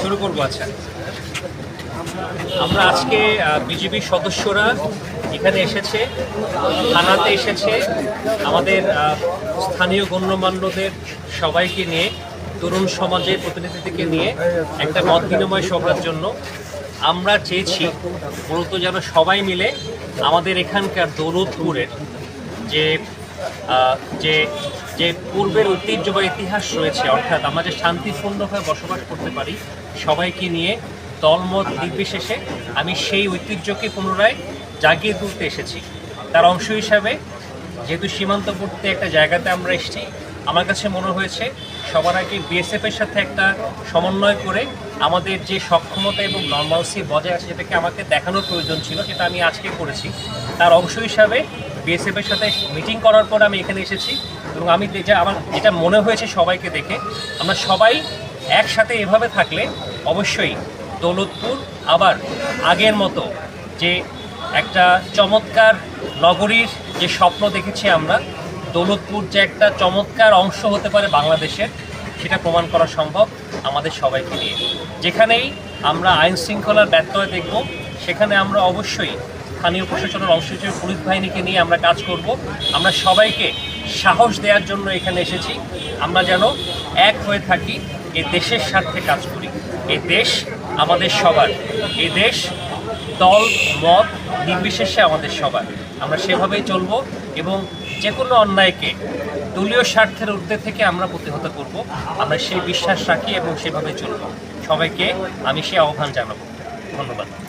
শুরু করব আচ্ছা। আমরা আজকে বিজেপির সদস্যরা এখানে এসেছে, থানাতে এসেছে। আমাদের স্থানীয় গণ্যমান্যদের সবাইকে নিয়ে, তরুণ সমাজের প্রতিনিধিদেরকে নিয়ে একটা মত বিনিময় সভার জন্য আমরা চেয়েছি, মূলত যেন সবাই মিলে আমাদের এখানকার দৌলতপুরের যে যে যে পূর্বের ঐতিহ্য বা ইতিহাস রয়েছে, অর্থাৎ আমরা যে শান্তিপূর্ণভাবে বসবাস করতে পারি, সবাইকে নিয়ে দলমত নির্বিশেষে আমি সেই ঐতিহ্যকে পুনরায় জাগিয়ে তুলতে এসেছি। তার অংশ হিসাবে যেহেতু সীমান্তবর্তী একটা জায়গাতে আমরা এসেছি, আমার কাছে মনে হয়েছে সবার আগে বিএসএফের সাথে একটা সমন্বয় করে আমাদের যে সক্ষমতা এবং নর্মালসি বজায় আছে সেটাকে আমাকে দেখানোর প্রয়োজন ছিল, সেটা আমি আজকে করেছি। তার অংশ হিসাবে বিএসএফের সাথে মিটিং করার পর আমি এখানে এসেছি এবং আমি যে আমার যেটা মনে হয়েছে সবাইকে দেখে, আমরা সবাই একসাথে এভাবে থাকলে অবশ্যই দৌলতপুর আবার আগের মতো যে একটা চমৎকার নগরীর যে স্বপ্ন দেখেছি আমরা, দৌলতপুর যে একটা চমৎকার অংশ হতে পারে বাংলাদেশের, সেটা প্রমাণ করা সম্ভব আমাদের সবাইকে নিয়ে। যেখানেই আমরা আইন শৃঙ্খলার ব্যত্যয় দেখব, সেখানে আমরা অবশ্যই স্থানীয় প্রশাসনের অংশ হিসেবে পুলিশ বাহিনীকে নিয়ে আমরা কাজ করব। আমরা সবাইকে সাহস দেওয়ার জন্য এখানে এসেছি। আমরা যেন এক হয়ে থাকি, এ দেশের স্বার্থে কাজ করি। এ দেশ আমাদের সবার। এ দেশ দল, মত নির্বিশেষে আমাদের সবার। আমরা সেভাবেই চলব এবং যে কোনো অন্যায়কে দলীয় স্বার্থের ঊর্ধ্বে থেকে আমরা প্রতিহত করব। আমরা সেই বিশ্বাস রাখি এবং সেভাবে চলব। সবাইকে আমি সে আহ্বান জানাব। ধন্যবাদ।